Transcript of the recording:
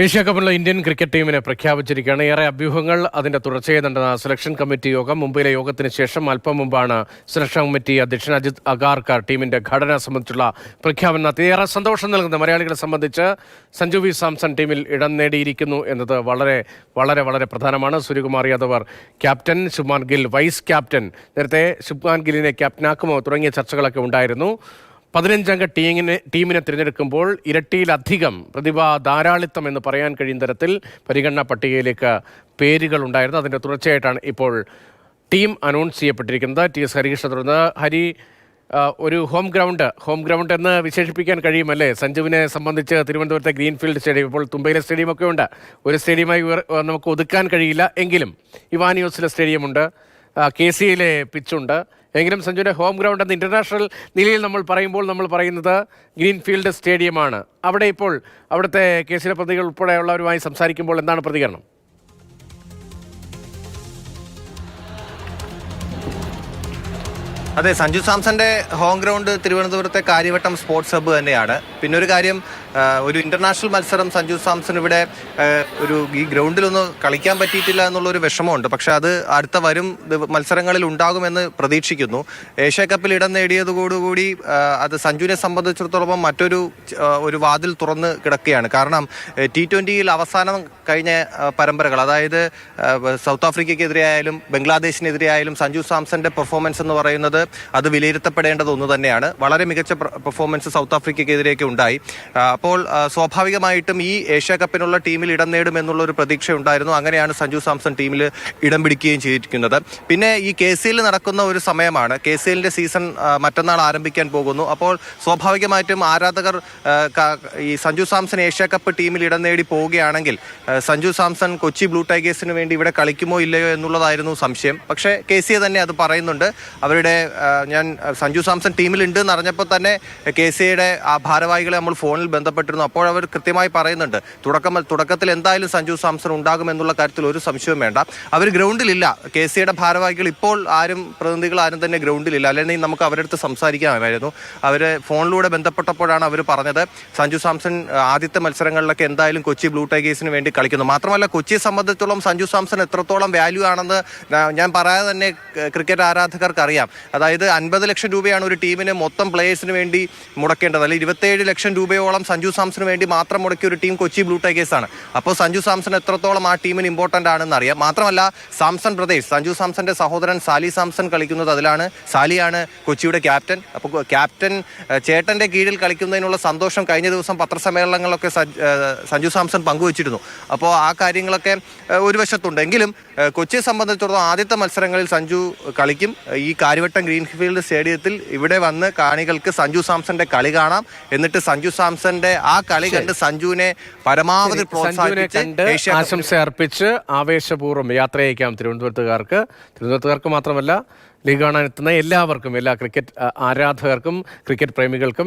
Asia കപ്പിലുള്ള Indian cricket ടീമിനെ പ്രഖ്യാപിച്ചിരിക്കുകയാണ്. ഏറെ അഭ്യൂഹങ്ങൾ അതിന്റെ തുടർച്ചയായി നടന്ന സെലക്ഷൻ കമ്മിറ്റി യോഗം മുംബൈയിലെ യോഗത്തിന് ശേഷം അല്പം മുമ്പാണ് സെലക്ഷൻ കമ്മിറ്റി അധ്യക്ഷൻ അജിത് അഗാർക്കർ ടീമിന്റെ ഘടന സംബന്ധിച്ചുള്ള പ്രഖ്യാപനം നടത്തി ഏറെ സന്തോഷം നൽകുന്ന മലയാളികളെ സംബന്ധിച്ച് സഞ്ജു വി സാംസൺ ടീമിൽ ഇടം നേടിയിരിക്കുന്നു എന്നത് വളരെ വളരെ വളരെ പ്രധാനമാണ്. Suryakumar യാദവർ captain Shubman Gill vice captain. നേരത്തെ ശുഭ്മാൻ ഗില്ലിനെ ക്യാപ്റ്റനാക്കുമോ തുടങ്ങിയ ചർച്ചകളൊക്കെ ഉണ്ടായിരുന്നു. പതിനഞ്ചംഗ ടീമിനെ ടീമിനെ തിരഞ്ഞെടുക്കുമ്പോൾ ഇരട്ടിയിലധികം പ്രതിഭാ ധാരാളിത്തം എന്ന് പറയാൻ കഴിയും തരത്തിൽ പരിഗണനാ പട്ടികയിലേക്ക് പേരുകൾ ഉണ്ടായിരുന്നു അതിന്റെ തുടർച്ചയായിട്ടാണ് ഇപ്പോൾ ടീം അനൗൺസ് ചെയ്യപ്പെട്ടിരിക്കുന്നത്. ടി എസ് ഹരികൃഷ്ണ തുടർന്ന് ഹരി ഒരു ഹോം ഗ്രൗണ്ട് ഹോം ഗ്രൗണ്ട് എന്ന് വിശേഷിപ്പിക്കാൻ കഴിയുമല്ലേ? സഞ്ജുവിനെ സംബന്ധിച്ച് തിരുവനന്തപുരത്തെ ഗ്രീൻഫീൽഡ് സ്റ്റേഡിയം ഇപ്പോൾ തുമ്പയിലെ സ്റ്റേഡിയമൊക്കെ ഉണ്ട്. ഒരു സ്റ്റേഡിയമായി നമുക്ക് ഒതുക്കാൻ കഴിയില്ല. എങ്കിലും ഇവാനിയോസിലെ സ്റ്റേഡിയമുണ്ട്. കെ സിയിലെ പിച്ചുണ്ട്. എങ്കിലും സഞ്ജുവിന്റെ ഹോം ഗ്രൗണ്ട് എന്ന ഇന്റർനാഷണൽ നിലയിൽ നമ്മൾ പറയുമ്പോൾ നമ്മൾ പറയുന്നത് ഗ്രീൻഫീൽഡ് സ്റ്റേഡിയമാണ്. അവിടെ ഇപ്പോൾ അവിടുത്തെ കേസിലെ പ്രതികൾ ഉൾപ്പെടെയുള്ളവരുമായി സംസാരിക്കുമ്പോൾ എന്താണ് പ്രതികരണം? അതെ സഞ്ജു സാംസന്റെ ഹോം ഗ്രൗണ്ട് തിരുവനന്തപുരത്തെ കാര്യവട്ടം സ്പോർട്സ് ഹബ്ബ് തന്നെയാണ്. പിന്നെ ഒരു കാര്യം ഒരു ഇന്റർനാഷണൽ മത്സരം സഞ്ജു സാംസൺ ഇവിടെ ഒരു ഈ ഗ്രൗണ്ടിലൊന്നും കളിക്കാൻ പറ്റിയിട്ടില്ല എന്നുള്ളൊരു വിഷമമുണ്ട്. പക്ഷെ അത് അടുത്ത വരും മത്സരങ്ങളിൽ ഉണ്ടാകുമെന്ന് പ്രതീക്ഷിക്കുന്നു. ഏഷ്യ കപ്പിൽ ഇടം നേടിയതോടുകൂടി അത് സഞ്ജുവിനെ സംബന്ധിച്ചിടത്തോളം മറ്റൊരു ഒരു വാതിൽ തുറന്ന് കിടക്കുകയാണ്. കാരണം ടി ട്വന്റിയിൽ അവസാനം കഴിഞ്ഞ പരമ്പരകൾ അതായത് സൗത്ത് ആഫ്രിക്കയ്ക്കെതിരെ ആയാലും ബംഗ്ലാദേശിനെതിരെ ആയാലും സഞ്ജു സാംസന്റെ പെർഫോമൻസ് എന്ന് പറയുന്നത് അത് വിലയിരുത്തപ്പെടേണ്ടത് ഒന്ന് തന്നെയാണ്. വളരെ മികച്ച പെർഫോമൻസ് സൗത്ത് ആഫ്രിക്കയ്ക്കെതിരെയൊക്കെ ഉണ്ടായി. അപ്പോൾ സ്വാഭാവികമായിട്ടും ഈ ഏഷ്യ കപ്പിനുള്ള ടീമിൽ ഇടം നേടും എന്നുള്ള ഒരു പ്രതീക്ഷ ഉണ്ടായിരുന്നു അങ്ങനെയാണ് സഞ്ജു സാംസൺ ടീമിൽ ഇടം പിടിക്കുകയും ചെയ്തിരിക്കുന്നത്. പിന്നെ ഈ കെ സി നടക്കുന്ന ഒരു സമയമാണ്. കെ സി സീസൺ മറ്റന്നാൾ ആരംഭിക്കാൻ പോകുന്നു. അപ്പോൾ സ്വാഭാവികമായിട്ടും ആരാധകർ ഈ സഞ്ജു സാംസൺ ഏഷ്യ കപ്പ് ടീമിൽ ഇടം നേടി പോവുകയാണെങ്കിൽ സഞ്ജു സാംസൺ കൊച്ചി ബ്ലൂ ടൈഗേഴ്സിന് വേണ്ടി ഇവിടെ കളിക്കുമോ ഇല്ലയോ എന്നുള്ളതായിരുന്നു സംശയം. പക്ഷേ കെ സി എ തന്നെ അത് പറയുന്നുണ്ട്. അവരുടെ ഞാൻ സഞ്ജു സാംസൺ ടീമിലുണ്ട് എന്ന് അറിഞ്ഞപ്പോൾ തന്നെ കെ സി എയുടെ ആ ഭാരവാഹികളെ നമ്മൾ ഫോണിൽ ബന്ധപ്പെട്ടിരുന്നു. അപ്പോൾ അവർ കൃത്യമായി പറയുന്നുണ്ട് തുടക്കം തുടക്കത്തിൽ എന്തായാലും സഞ്ജു സാംസൺ ഉണ്ടാകും എന്നുള്ള കാര്യത്തിൽ ഒരു സംശയവും വേണ്ട. അവർ ഗ്രൗണ്ടിലില്ല. കെ സി എയുടെ ഭാരവാഹികൾ ഇപ്പോൾ ആരും പ്രതിനിധികൾ ആരും തന്നെ ഗ്രൗണ്ടിലില്ല. അല്ലെങ്കിൽ നമുക്ക് അവരുടെ അടുത്ത് സംസാരിക്കാമായിരുന്നു. അവർ ഫോണിലൂടെ ബന്ധപ്പെട്ടപ്പോഴാണ് അവർ പറഞ്ഞത് സഞ്ജു സാംസൺ ആദ്യത്തെ മത്സരങ്ങളിലൊക്കെ എന്തായാലും കൊച്ചി ബ്ലൂ ടൈഗേഴ്സിന് വേണ്ടി കളിക്കുന്നു. മാത്രമല്ല കൊച്ചിയെ സംബന്ധിച്ചിടത്തോളം സഞ്ജു സാംസൺ എത്രത്തോളം വാല്യൂ ആണെന്ന് ഞാൻ പറയാതെ തന്നെ ക്രിക്കറ്റ് ആരാധകർക്ക് അറിയാം അതായത് അൻപത് ലക്ഷം രൂപയാണ് ഒരു ടീമിന് മൊത്തം പ്ലേയേഴ്സിന് വേണ്ടി മുടക്കേണ്ടത്. അല്ലെങ്കിൽ ഇരുപത്തേഴ് ലക്ഷം രൂപയോളം സഞ്ജു സാംസന് വേണ്ടി മാത്രം മുടക്കിയ ഒരു ടീം കൊച്ചി ബ്ലൂ ടൈഗേഴ്സ് ആണ്. അപ്പോൾ സഞ്ജു സാംസൺ എത്രത്തോളം ആ ടീമിന് ഇമ്പോർട്ടന്റ് ആണെന്ന് അറിയാം. മാത്രമല്ല സാംസൺ ബ്രദേഴ്സ് സഞ്ജു സാംസന്റെ സഹോദരൻ സാലി സാംസൺ കളിക്കുന്നത് അതിലാണ്. സാലിയാണ് കൊച്ചിയുടെ ക്യാപ്റ്റൻ അപ്പോൾ ക്യാപ്റ്റൻ ചേട്ടന്റെ കീഴിൽ കളിക്കുന്നതിനുള്ള സന്തോഷം കഴിഞ്ഞ ദിവസം പത്രസമ്മേളനങ്ങളൊക്കെ സഞ്ജു സാംസൺ പങ്കുവച്ചിരുന്നു. അപ്പോൾ ആ കാര്യങ്ങളൊക്കെ ഒരു വശത്തുണ്ട്. എങ്കിലും കൊച്ചിയെ സംബന്ധിച്ചിടത്തോളം ആദ്യത്തെ മത്സരങ്ങളിൽ സഞ്ജു കളിക്കും. ഈ കാര്യവട്ടം ഗ്രീൻഫീൽഡ് സ്റ്റേഡിയത്തിൽ ഇവിടെ വന്ന് കാണികൾക്ക് സഞ്ജു സാംസന്റെ കളി കാണാം. എന്നിട്ട് സഞ്ജു സാംസന്റെ ആ കളി കണ്ട് സഞ്ജുവിനെ പരമാവധി പ്രോത്സാഹിപ്പിച്ച് ആശംസ അർപ്പിച്ച് ആവേശപൂർവം യാത്രയയക്കാം തിരുവനന്തപുരത്തുകാർക്ക്. തിരുവനന്തപുരത്തുകാർക്ക് മാത്രമല്ല ലീഗ് കാണാൻ എത്തുന്ന എല്ലാവർക്കും എല്ലാ ക്രിക്കറ്റ് ആരാധകർക്കും ക്രിക്കറ്റ് പ്രേമികൾക്കും